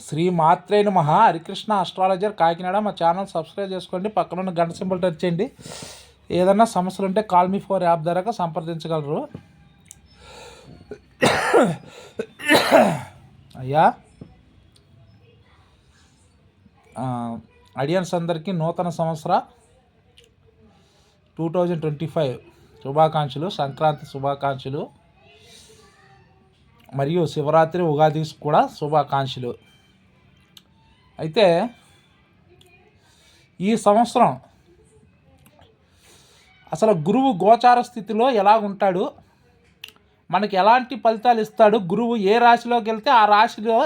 శ్రీ మాత్రే నమ. హరికృష్ణ అస్ట్రాలజర్ కాకినాడ మా channel subscribe చేసుకోండి. పక్కన ఉన్న గంట సింబల్ టచ్ చేయండి. ఏదన్నా సమస్యలు ఉంటే కాల్ మీ ఫోర్ యాప్ ద్వారా సంప్రదించగలరు. అయ్యా. ఆడియన్స్ అందరికీ నూతన సంవత్సర టూ థౌజండ్ ట్వంటీ ఫైవ్ శుభాకాంక్షలు సంక్రాంతి శుభాకాంక్షలు మరియు శివరాత్రి ఉగాది కూడా శుభాకాంక్షలు. అయితే ఈ సంవత్సరం అసలు గురువు గోచార స్థితిలో ఎలా ఉంటాడు మనకి ఎలాంటి ఫలితాలు ఇస్తాడు? గురువు ఏ రాశిలోకి వెళ్తే ఆ రాశిలో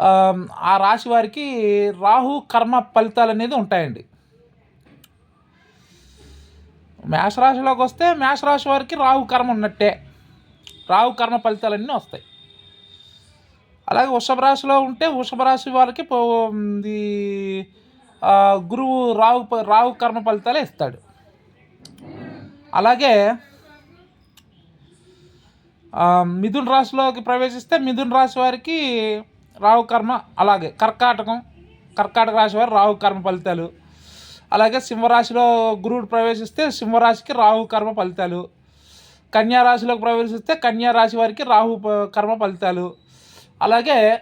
ఆ, రాశి వారికి రాహు కర్మ ఫలితాలు అనేది ఉంటాయండి. మేషరాశిలోకి వస్తే మేషరాశి వారికి రాహు కర్మ ఉన్నట్టే. రాహు కర్మ ఫలితాలన్నీ వస్తాయి. అలాగే వృషభ రాశిలో ఉంటే వృషభ రాశి వారికి పో- ఇది గురువు రావు ప- కర్మ ఫలితాలే ఇస్తాడు. అలాగే మిథున్ రాశిలోకి ప్రవేశిస్తే మిథున్ రాశి వారికి రావు కర్మ అలాగే కర్కాటకం కర్కాటక రాశి వారి రావు కర్మ ఫలితాలు. అలాగే సింహరాశిలో గురువుడు ప్రవేశిస్తే సింహరాశికి రాహు కర్మ ఫలితాలు. కన్యా రాశిలోకి ప్రవేశిస్తే కన్యా రాశి వారికి రాహు ప- కర్మ ఫలితాలు. అలాగే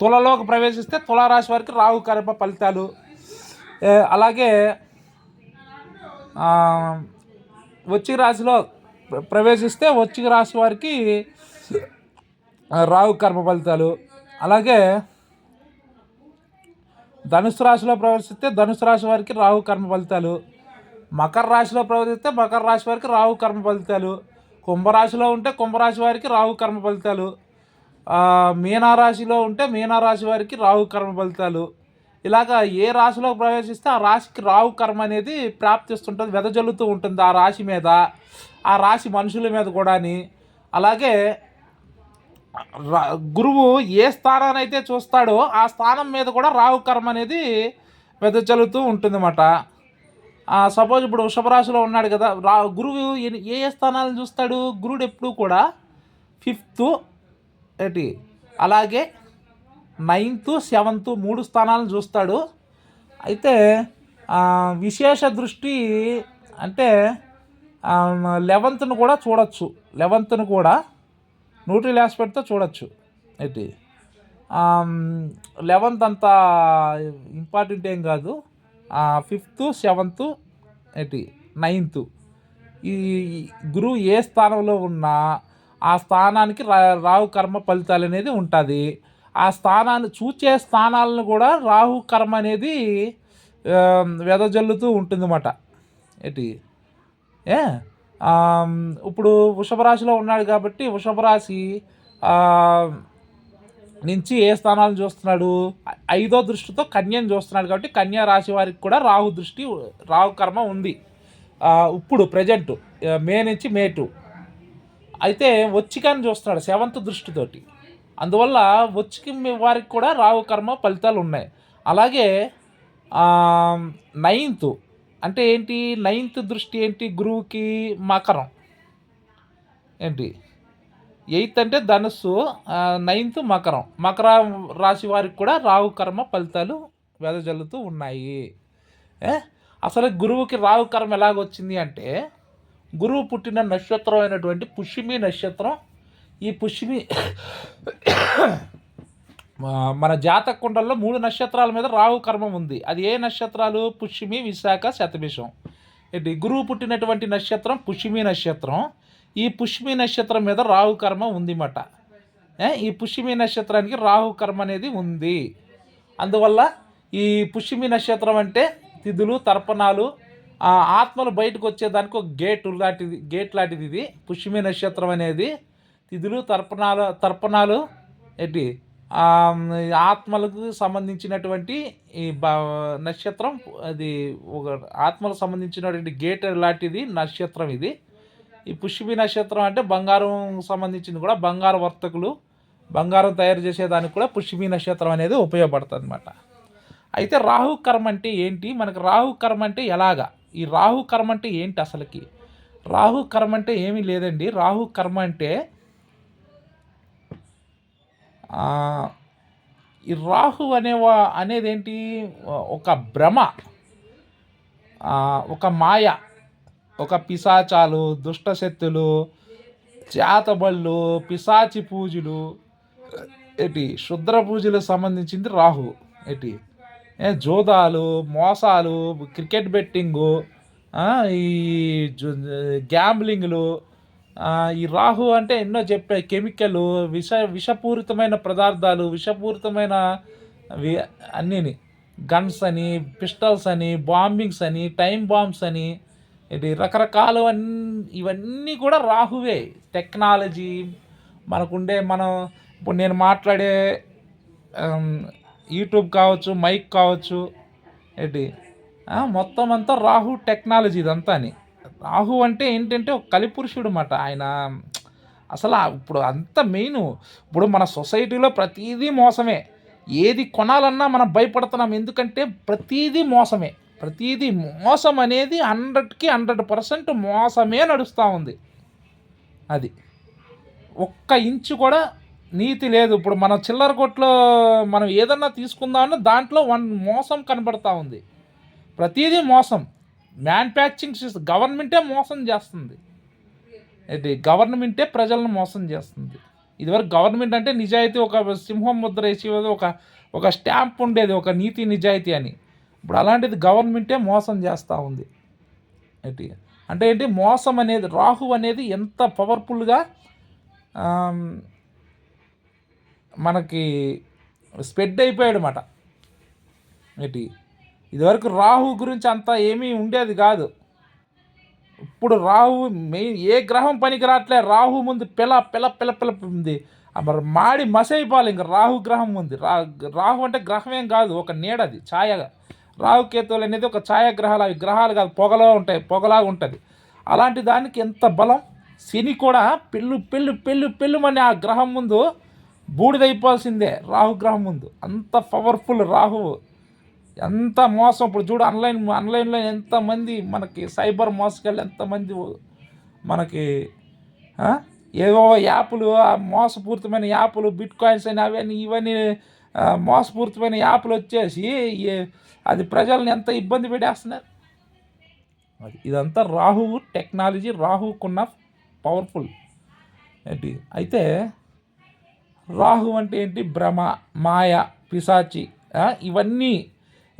తులలోకి ప్రవేశిస్తే తులారాశి వారికి రాహు కర్మ ఫలితాలు. అలాగే ఆ, రాశిలో ప్రవేశిస్తే వృశ్చిక రాశి వారికి రాహు కర్మ ఫలితాలు. అలాగే ధనుసు రాశిలో ప్రవేశిస్తే ధనుసు రాశి వారికి రాహు కర్మ ఫలితాలు. మకర రాశిలో ప్రవేశిస్తే మకర రాశి వారికి రాహు కర్మ ఫలితాలు. కుంభరాశిలో ఉంటే కుంభరాశి వారికి రాహు కర్మ ఫలితాలు. మీనారాశిలో ఉంటే మీనారాశి వారికి రాహు కర్మ ఫలితాలు. ఇలాగా ఏ రాశిలో ప్రవేశిస్తే ఆ రాశికి రాహు కర్మ అనేది ప్రాప్తిస్తుంటుంది వెదజల్లుతూ ఉంటుంది ఆ రాశి మీద ఆ రాశి మనుషుల మీద కూడాని. అలాగే రా- గురువు ఏ స్థానాన్ని అయితే చూస్తాడో ఆ స్థానం మీద కూడా రాహు కర్మ అనేది వెదజల్లుతూ ఉంటుందన్నమాట. సపోజ్ ఇప్పుడు వృషభ రాశిలో ఉన్నాడు కదా రా గురువు ఏ ఏ స్థానాలను చూస్తాడు? గురుడు ఎప్పుడు కూడా ఫిఫ్త్ ఏంటి? అలాగే నైన్త్ సెవెంత్ మూడు స్థానాలను చూస్తాడు. అయితే విశేష దృష్టి అంటే లెవెంత్ను కూడా చూడొచ్చు. లెవెంత్ను కూడా న్యూట్రల్ ఆస్పెక్ట్తో చూడొచ్చు. ఏంటి? లెవెంత్ అంత ఇంపార్టెంట్ ఏం కాదు. ఫిఫ్త్ సెవెంత్ ఏంటి? నైన్త్. ఈ గురువు ఏ స్థానంలో ఉన్నా ఆ స్థానానికి రా రాహు కర్మ ఫలితాలు అనేది ఉంటుంది. ఆ స్థానాన్ని చూచే స్థానాలను కూడా రాహు కర్మ అనేది వెదజల్లుతూ ఉంటుందన్నమాట. ఏంటి? ఏ? ఇప్పుడు వృషభ రాశిలో ఉన్నాడు కాబట్టి వృషభ రాశి నుంచి ఏ స్థానాలను చూస్తున్నాడు? ఐదో దృష్టితో కన్యను చూస్తున్నాడు కాబట్టి కన్యా రాశి వారికి కూడా రాహు దృష్టి రాహు కర్మ ఉంది. ఇప్పుడు ప్రజెంట్ మే నుంచి మే టూ. అయితే వచ్చికని చూస్తున్నాడు సెవెంత్ దృష్టితోటి. అందువల్ల వచ్చికి వారికి కూడా రావు కర్మ ఫలితాలు ఉన్నాయి. అలాగే నైన్త్ అంటే ఏంటి? నైన్త్ దృష్టి ఏంటి? గురువుకి మకరం. ఏంటి? ఎయిత్ అంటే ధనుస్సు నైన్త్ మకరం. మకర రాశి వారికి కూడా రావు కర్మ ఫలితాలు వెదజల్లుతూ ఉన్నాయి. అసలు గురువుకి రావు కర్మ ఎలాగొచ్చింది అంటే గురువు పుట్టిన నక్షత్రం అయినటువంటి పుష్యమి నక్షత్రం ఈ పుష్యమి మన జాతక కుండల్లో మూడు నక్షత్రాల మీద రాహు కర్మం ఉంది. అది ఏ నక్షత్రాలు? పుష్యమి విశాఖ శతభిషం. ఏంటి? గురువు పుట్టినటువంటి నక్షత్రం పుష్యమి నక్షత్రం. ఈ పుష్యమి నక్షత్రం మీద రాహు కర్మ ఉంది మాట ఈ పుష్యమి నక్షత్రానికి రాహు కర్మ అనేది ఉంది. అందువల్ల ఈ పుష్యమి నక్షత్రం అంటే తిథులు తర్పణాలు ఆత్మలు బయటకు వచ్చేదానికి ఒక గేటు లాంటిది గేట్ లాంటిది ఇది. పుష్యమి నక్షత్రం అనేది తిథులు తర్పణాలు తర్పణాలు ఏంటి? ఆత్మలకు సంబంధించినటువంటి ఈ నక్షత్రం అది ఒక ఆత్మలకు సంబంధించినటువంటి గేట్ లాంటిది నక్షత్రం ఇది. ఈ పుష్యమి నక్షత్రం అంటే బంగారం సంబంధించింది కూడా బంగారు వర్తకులు బంగారం తయారు చేసేదానికి కూడా పుష్యమి నక్షత్రం అనేది ఉపయోగపడుతుంది అనమాట అయితే రాహుకర్మ అంటే ఏంటి? మనకు రాహుకర్మ అంటే ఎలాగా? ఈ రాహు కర్మ అంటే ఏంటి అసలుకి? రాహు కర్మ అంటే ఏమీ లేదండి. రాహు కర్మ అంటే ఈ రాహు అనేవా అనేది ఏంటి ఒక భ్రమ ఒక మాయ ఒక పిశాచాలు దుష్టశక్తులు చేతబళ్ళు పిశాచి పూజలు ఏటి? శుద్ర పూజలకు సంబంధించింది రాహు ఏటి? జూదాలు మోసాలు క్రికెట్ బెట్టింగు ఈ గ్యాంబ్లింగ్లు ఈ రాహు అంటే ఎన్నో చెప్పే కెమికల్ విష విషపూరితమైన పదార్థాలు విషపూరితమైన అన్నీని. గన్స్ అని పిస్టల్స్ అని బాంబింగ్స్ అని టైం బాంబ్స్ అని ఇది రకరకాలు ఇవన్నీ కూడా రాహువే. టెక్నాలజీ మనకుండే మనం ఇప్పుడు నేను మాట్లాడే యూట్యూబ్ కావచ్చు మైక్ కావచ్చు ఏంటి? మొత్తం అంతా రాహు టెక్నాలజీ ఇదంతా అని రాహు అంటే ఏంటంటే ఒక కలిపురుషుడు అనమాట ఆయన అసలు ఇప్పుడు అంత మెయిన్. ఇప్పుడు మన సొసైటీలో ప్రతిదీ మోసమే. ఏది కొనాలన్నా మనం భయపడుతున్నాం. ఎందుకంటే ప్రతిదీ మోసమే. ప్రతిదీ మోసం అనేది హండ్రెడ్కి హండ్రెడ్ పర్సెంట్ మోసమే నడుస్తూ ఉంది. అది ఒక్క ఇంచు కూడా నీతి లేదు. ఇప్పుడు మన చిల్లర కొట్లో మనం ఏదన్నా తీసుకుందామన్నా దాంట్లో వన్ మోసం కనబడతా ఉంది. ప్రతిదీ మోసం. మ్యానుఫ్యాక్చరింగ్ సిస్టమ్ గవర్నమెంటే మోసం చేస్తుంది. ఇది గవర్నమెంటే ప్రజలను మోసం చేస్తుంది. ఇదివరకు గవర్నమెంట్ అంటే నిజాయితీ ఒక సింహం ముద్ర వేసి ఒక ఒక స్టాంప్ ఉండేది ఒక నీతి నిజాయితీ అని. ఇప్పుడు అలాంటిది గవర్నమెంటే మోసం చేస్తూ ఉంది. ఏంటి? అంటే ఏంటి? మోసం అనేది రాహు అనేది ఎంత పవర్ఫుల్గా మనకి స్ప్రెడ్ అయిపోయాడు మాట ఏంటి? ఇదివరకు రాహు గురించి అంత ఏమీ ఉండేది కాదు. ఇప్పుడు రాహు మెయిన్ ఏ గ్రహం పనికి రావట్లే రాహు ముందు పిల పిల పిల పిల ఉంది. మరి మాడి మసైపోవాలి ఇంకా రాహు గ్రహం ఉంది రా రాహు అంటే గ్రహం ఏం కాదు ఒక నీడది ఛాయగా. రాహుకేతువులు అనేది ఒక ఛాయాగ్రహాలు అవి గ్రహాలు కాదు పొగలో ఉంటాయి పొగలాగా ఉంటుంది. అలాంటి దానికి ఎంత బలం? శని కూడా పెళ్ళు పెళ్ళు పెళ్ళు పెళ్ళుమని ఆ గ్రహం ముందు బూడిదైపోవాల్సిందే రాహు గ్రహం ముందు. అంత పవర్ఫుల్ రాహువు. ఎంత మోసం ఇప్పుడు చూడు ఆన్లైన్ ఆన్లైన్లో ఎంతమంది మనకి సైబర్ మోసగాళ్ళు ఎంతమంది మనకి ఏదో ఏవో యాప్లు ఆ మోసపూరితమైన యాప్లు బిట్ కాయిన్స్ అని అవన్నీ ఇవన్నీ మోసపూరితమైన యాప్లు వచ్చేసి అది ప్రజల్ని ఎంత ఇబ్బంది పెట్టేస్తున్నారు? అది ఇదంతా రాహువు టెక్నాలజీ రాహుకున్న పవర్ఫుల్ అయితే రాహు అంటే ఏంటి? భ్రమ మాయ పిశాచి ఇవన్నీ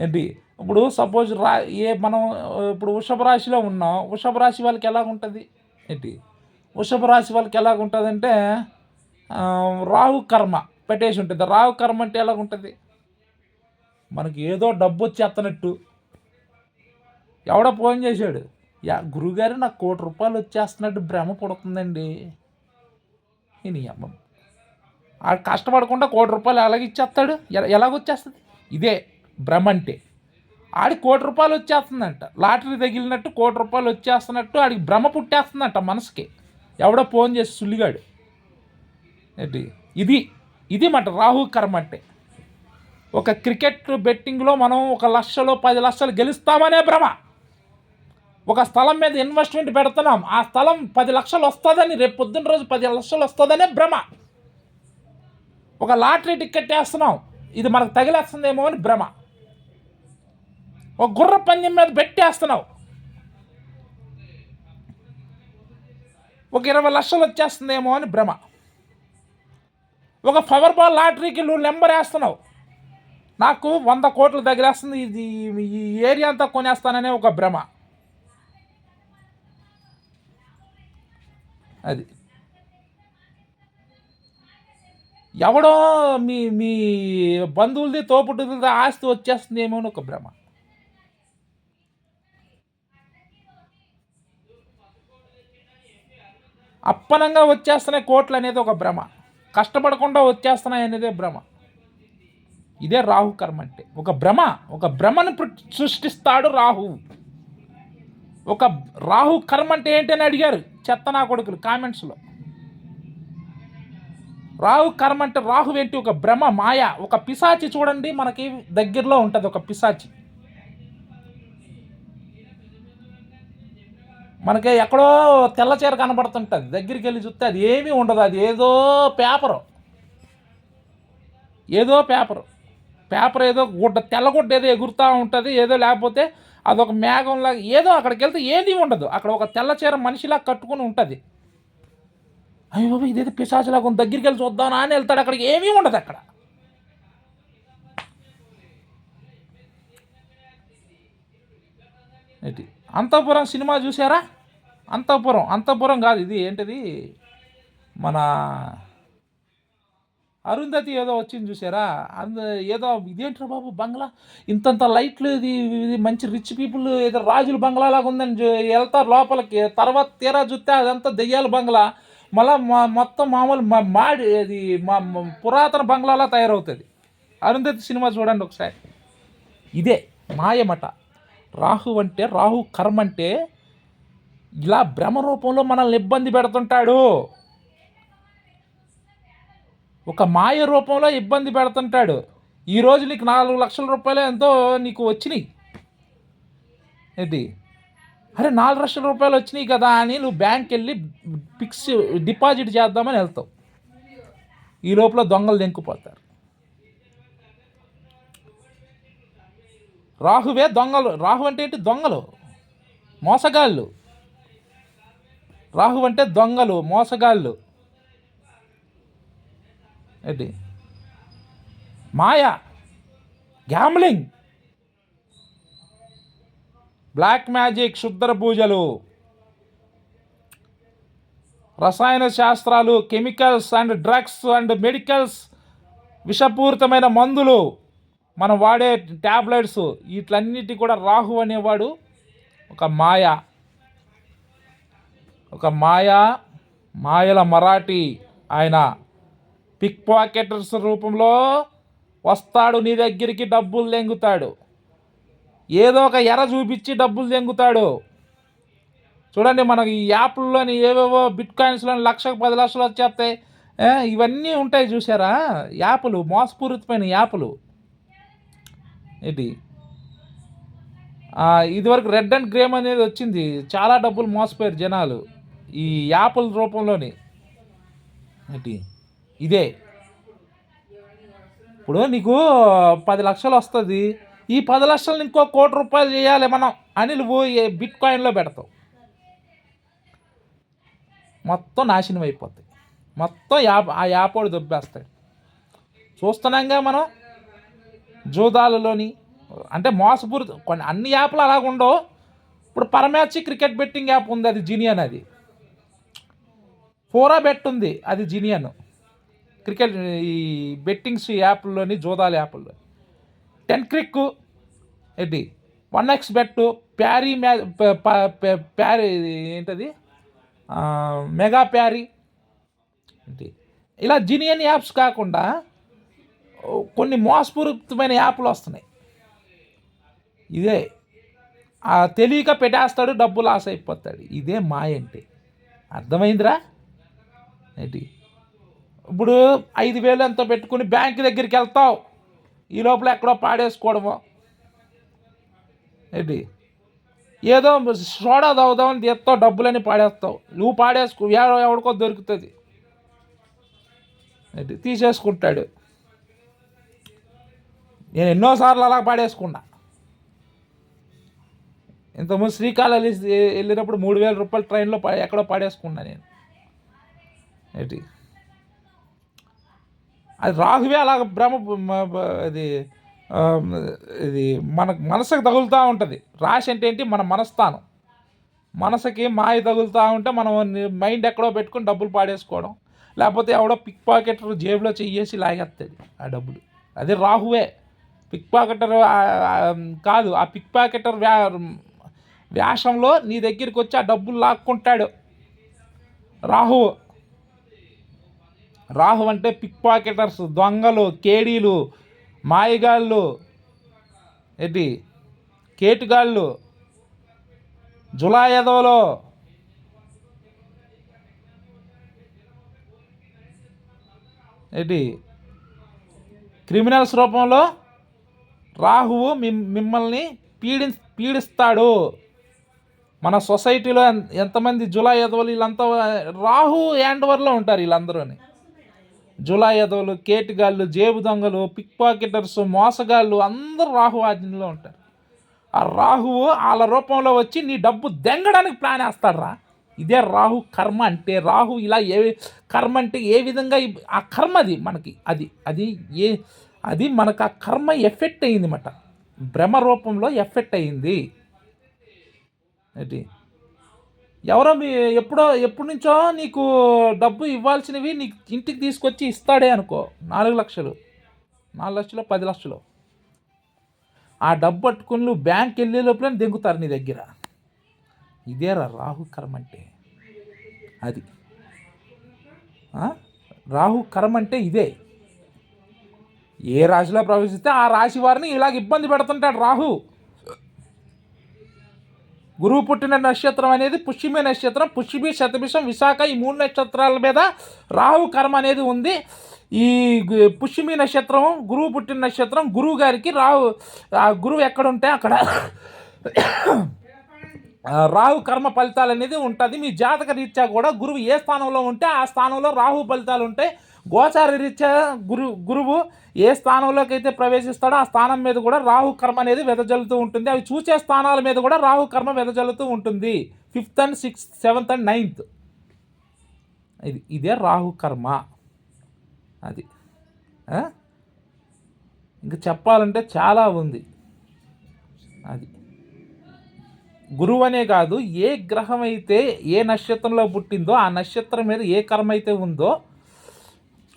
ఏంటి? ఇప్పుడు సపోజ్ రా ఏ మనం ఇప్పుడు వృషభ రాశిలో ఉన్నాం. వృషభ రాశి వాళ్ళకి ఎలాగ ఉంటుంది ఏంటి? వృషభ రాశి వాళ్ళకి ఎలాగ ఉంటుంది అంటే రాహు కర్మ పెట్టేసి ఉంటుంది. రాహు కర్మ అంటే ఎలాగ ఉంటుంది మనకి ఏదో డబ్బు వచ్చేస్తున్నట్టు ఎవడో ఫోన్ చేశాడు. యా గురుగారు నాకు కోటి రూపాయలు వచ్చేస్తున్నట్టు భ్రమ పుడుతుందండి. నేను అమ్మ కష్టపడకుండా కోటి రూపాయలు ఎలాగ ఇచ్చేస్తాడు? ఎ- ఎలాగ వచ్చేస్తుంది? ఇదే భ్రమ అంటే. ఆడికి కోటి రూపాయలు వచ్చేస్తుందంట. లాటరీ తగిలినట్టు కోటి రూపాయలు వచ్చేస్తున్నట్టు ఆడికి భ్రమ పుట్టేస్తుందంట మనసుకి. ఎవడో ఫోన్ చేసి సుల్లిగాడు. ఇది ఇది మాట రాహు కర్మ అంటే. ఒక క్రికెట్ బెట్టింగ్లో మనం ఒక లక్షలో పది లక్షలు గెలుస్తామనే భ్రమ. ఒక స్థలం మీద ఇన్వెస్ట్మెంట్ పెడుతున్నాం. ఆ స్థలం పది లక్షలు వస్తుందని రేపు పొద్దున్న రోజు పది లక్షలు వస్తుందనే భ్రమ. ఒక లాటరీ టిక్కెట్ వేస్తున్నాం. ఇది మనకు తగిలేస్తుందేమో అని భ్రమ. ఒక గుర్ర పందెం మీద పెట్టేస్తున్నావు ఒక ఇరవై లక్షలు వచ్చేస్తుందేమో అని భ్రమ. ఒక పవర్ బాల్ లాటరీకి నువ్వు నెంబర్ వేస్తున్నావు. నాకు వంద కోట్లు తగిలేస్తుంది. ఇది ఈ ఏరియా అంతా కొనేస్తాననే ఒక భ్రమ. అది. ఎవడో మీ మీ బంధువులది తోపుట్టుది ఆస్తి వచ్చేస్తుందేమో అని ఒక భ్రమ. అప్పనంగా వచ్చేస్తున్నాయి కోట్లు అనేది ఒక భ్రమ. కష్టపడకుండా వచ్చేస్తున్నాయి అనేదే భ్రమ. ఇదే రాహు కర్మ అంటే. ఒక భ్రమ ఒక భ్రమను సృష్టిస్తాడు రాహు. ఒక రాహు కర్మ అంటే ఏంటని అడిగారు చెత్త నా కొడుకులు కామెంట్స్లో. రాహు కర్మ అంటే రాహు ఏంటి? ఒక భ్రమ మాయ ఒక పిశాచి చూడండి మనకి దగ్గరలో ఉంటుంది ఒక పిశాచి. మనకి ఎక్కడో తెల్ల చీర కనబడుతుంటుంది దగ్గరికి వెళ్ళి చూస్తే అది ఏమీ ఉండదు అది ఏదో పేపరు. ఏదో పేపరు. పేపర్ ఏదో గుడ్డ తెల్లగుడ్డ ఏదో ఎగురుతూ ఉంటుంది ఏదో లేకపోతే అదొక మేఘంలాగా ఏదో అక్కడికి వెళ్తే ఏది ఉండదు. అక్కడ ఒక తెల్ల చీర మనిషిలా కట్టుకుని ఉంటుంది. అయ్యో బాబా ఇదైతే పిశాచులాగా కొంత దగ్గరికి వెళ్ళి చూద్దానా అని వెళ్తాడు అక్కడికి. ఏమీ ఉండదు అక్కడ. ఏంటి? అంతఃపురం సినిమా చూసారా అంతఃపురం. అంతఃపురం కాదు ఇది ఏంటిది? మన అరుంధతి ఏదో వచ్చింది చూసారా అంద ఏదో ఇదేంట్రా బాబు బంగ్లా? ఇంతంత లైట్లు ఇది ఇది మంచి రిచ్ పీపుల్ ఏదో రాజుల బంగ్లా లాగా ఉందని చూ- వెళ్తారు లోపలికి. తర్వాత తీరా చూస్తే అదంతా దెయ్యాల బంగ్లా. మళ్ళా మా- మొత్తం మామూలు మా మాడి అది మా మా పురాతన బంగ్లాలా తయారవుతుంది. అరుంధతి సినిమా చూడండి ఒకసారి. ఇదే మాయమట. రాహు అంటే రాహు కర్మ అంటే ఇలా భ్రమ రూపంలో మనల్ని ఇబ్బంది పెడుతుంటాడు. ఒక మాయ రూపంలో ఇబ్బంది పెడుతుంటాడు. ఈరోజు నీకు నాలుగు లక్షల రూపాయలు ఎంతో నీకు వచ్చినాయి. ఏంటి? అరే నాలుగు లక్షల రూపాయలు వచ్చినాయి కదా అని నువ్వు బ్యాంక్ వెళ్ళి ఫిక్స్ డిపాజిట్ చేద్దామని వెళ్తావు. ఈ లోపల దొంగలు దెంకుపోతారు రాహువే దొంగలు. రాహు అంటే ఏంటి? దొంగలు. మోసగాళ్ళు. రాహు అంటే దొంగలు మోసగాళ్ళు. ఏంటి? మాయ. గ్యామ్లింగ్ బ్లాక్ మ్యాజిక్ శుద్ర పూజలు. రసాయన శాస్త్రాలు chemicals and drugs and medicals విషపూరితమైన మందులు మనం వాడే ట్యాబ్లెట్స్ వీటన్నిటి కూడా రాహు అనేవాడు ఒక మాయ. ఒక మాయా మాయల మరాఠీ ఆయన. పిక్ పాకెటర్స్ రూపంలో వస్తాడు నీ దగ్గరికి డబ్బులు లెంగుతాడు. ఏదో ఒక ఎర చూపించి డబ్బులు లెంగుతాడు చూడండి మనకి ఈ యాప్లలోని ఏవేవో బిట్ కాయిన్స్లోని లక్షకు పది లక్షలు వచ్చేస్తాయి. ఇవన్నీ ఉంటాయి చూసారా? యాప్లు మోసపూరితమైన యాప్లు. ఇది ఇదివరకు రెడ్ అండ్ గ్రేమ్ అనేది వచ్చింది. చాలా డబ్బులు మోసపోయారు జనాలు. ఈ యాప్ల రూపంలోని. ఏంటి? ఇదే. ఇప్పుడు నీకు పది లక్షలు వస్తుంది. ఈ పది లక్షలను ఇంకో కోటి రూపాయలు చేయాలి మనం అని నువ్వు బిట్ కాయిన్లో పెడతావు. మొత్తం నాశనం అయిపోతాయి. మొత్తం యాప్ ఆ యాపోడు దొబ్బేస్తాడు చూస్తున్నాంగా మనం జూదాలలోని అంటే మోసపూరిత కొన్ని అన్ని యాప్లు అలాగ ఉండవు. ఇప్పుడు పరమాచి క్రికెట్ బెట్టింగ్ యాప్ ఉంది అది జినియన్ అది. ఫోరా బెట్ ఉంది అది జినియన్. క్రికెట్ ఈ బెట్టింగ్స్ యాప్లోని జూదాల యాప్లో టెన్ క్రిక్ ఏంటి వన్ ఎక్స్ బెట్ ప్యారీ మ్యా ప- ప్యారీ ఏంటది? Megapari. ఏంటి ఇలా జినియన్ యాప్స్ కాకుండా కొన్ని మోసపూరితమైన యాప్లు వస్తున్నాయి. ఇదే. తెలియక పెట్టేస్తాడు డబ్బు లాస్ అయిపోతాడు. ఇదే మాయ అంటే అర్థమైందిరా? ఏంటి? ఇప్పుడు ఐదు వేలు ఎంతో పెట్టుకుని బ్యాంక్ దగ్గరికి వెళ్తావు. ఈ లోపల ఎక్కడో పాడేసుకోవడమో. ఏంటి? ఏదో సోడా తాగుదామని తీస్తావు డబ్బులని పాడేస్తావు. నువ్వు పాడేసుకో ఎవడో ఎవడికో దొరుకుతుంది. ఏంటి? తీసేసుకుంటాడు. నేను ఎన్నోసార్లు అలా పాడేసుకున్నా. ఇంతకుముందు శ్రీకాళహస్తి వెళ్ళినప్పుడు మూడు వేల రూపాయలు ట్రైన్లో పా ఎక్కడో పాడేసుకున్నా నేను. ఏంటి? అది రాహువే అలాగ భ్రమ అది ఇది ఇది మన మనసుకు తగులుతూ ఉంటుంది. రాశి అంటే ఏంటి? మన మనస్థానం మనసుకి మాయ తగులుతూ ఉంటే మనం మైండ్ ఎక్కడో పెట్టుకుని డబ్బులు పాడేసుకోవడం. లేకపోతే ఎవడో పిక్ పాకెటర్ జేబులో చెయ్యేసి లాగేస్తాడు ఆ డబ్బులు. అదే రాహువే. పిక్ పాకెటర్ కాదు ఆ పిక్ పాకెటర్ వ్యా వేషంలో నీ దగ్గరికి వచ్చి ఆ డబ్బులు లాక్కుంటాడు. రాహు రాహు అంటే పిక్ పాకెటర్స్ దొంగలు కేడీలు మాయగాళ్ళు ఏంటి? కేటుగాళ్ళు జులాయదోలో. ఏంటి? క్రిమినల్స్ రూపంలో రాహువు మిమ్ మిమ్మల్ని పీడి పీడిస్తాడు. మన సొసైటీలో ఎంతమంది జులై ఎదవలు వీళ్ళంతా రాహు హ్యాండ్ ఓవర్లో ఉంటారు వీళ్ళందరూని. జులై యదవులు కేటుగాళ్ళు జేబు దొంగలు పిక్ పాకెటర్స్ మోసగాళ్ళు అందరూ రాహు ఆధీనంలో ఉంటారు. ఆ రాహువు వాళ్ళ రూపంలో వచ్చి నీ డబ్బు దెంగడానికి ప్లాన్ వేస్తాడురా. ఇదే రాహు కర్మ అంటే రాహు ఇలా ఏ కర్మ అంటే ఏ విధంగా ఆ కర్మ అది మనకి. అది అది ఏ అది మనకు ఆ కర్మ ఎఫెక్ట్ అయ్యింది మాట. భ్రమ రూపంలో ఎఫెక్ట్ అయ్యింది అది ఎవరో మీ ఎప్పుడో ఎప్పటి నుంచో నీకు డబ్బు ఇవ్వాల్సినవి నీకు ఇంటికి తీసుకొచ్చి ఇస్తాడే అనుకో. నాలుగు లక్షలు. నాలుగు లక్షలు పది లక్షలు. ఆ డబ్బు పట్టుకుని నువ్వు బ్యాంక్ వెళ్ళే లోపల దింగుతారు నీ దగ్గర. ఇదేరా రాహు అంటే. అది. రాహుకరం రాహు అంటే ఇదే. ఏ రాశిలో ప్రవేశిస్తే ఆ రాశి వారిని ఇలాగ ఇబ్బంది పెడుతుంటాడు రాహు. గురువు పుట్టిన నక్షత్రం అనేది పుష్యమి నక్షత్రం పుష్యమి శతభిషం విశాఖ ఈ మూడు నక్షత్రాల మీద రాహు కర్మ అనేది ఉంది. ఈ గు- పుష్యమి నక్షత్రం గురువు పుట్టిన నక్షత్రం గురువు గారికి రాహు ఆ గురువు ఎక్కడుంటే అక్కడ. రాహు కర్మ ఫలితాలు అనేది ఉంటుంది. మీ జాతక రీత్యా కూడా గురువు ఏ స్థానంలో ఉంటే ఆ స్థానంలో రాహు ఫలితాలు ఉంటాయి. గోచార రీత్యా గురు గురువు ఏ స్థానంలోకి అయితే ప్రవేశిస్తాడో ఆ స్థానం మీద కూడా రాహు కర్మ అనేది వెదజల్లుతూ ఉంటుంది. అవి చూసే స్థానాల మీద కూడా రాహు కర్మ వెదజల్లుతూ ఉంటుంది. Fifth and sixth seventh and ninth. ఇది ఇదే రాహు కర్మ. అది ఇంకా చెప్పాలంటే చాలా ఉంది. అది గురువు అనే కాదు ఏ గ్రహం అయితే ఏ నక్షత్రంలో పుట్టిందో ఆ నక్షత్రం మీద ఏ కర్మ అయితే ఉందో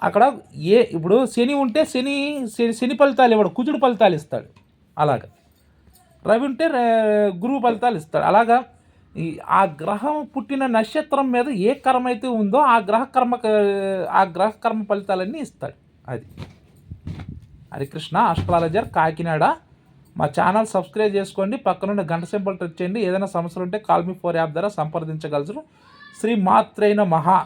అక్కడ ఏ ఇప్పుడు శని ఉంటే శని శని శని ఫలితాలు ఇవ్వడు కుజుడు ఫలితాలు ఇస్తాడు. అలాగా. రవి ఉంటే గురువు ఫలితాలు ఇస్తాడు. అలాగా ఈ ఆ గ్రహం పుట్టిన నక్షత్రం మీద ఏ కర్మ అయితే ఉందో ఆ గ్రహ కర్మ ఆ గ్రహ కర్మ ఫలితాలన్నీ ఇస్తాడు. అది. హరికృష్ణ ఆస్ట్రాలజర్ కాకినాడ. మా ఛానల్ సబ్స్క్రైబ్ చేసుకోండి. పక్కనున్న గంట సింబల్ టచ్ చేయండి. ఏదైనా సమస్యలు ఉంటే కాల్మీ ఫోర్ యాప్ ద్వారా సంప్రదించగలరు. శ్రీ మాత్రైన మహా.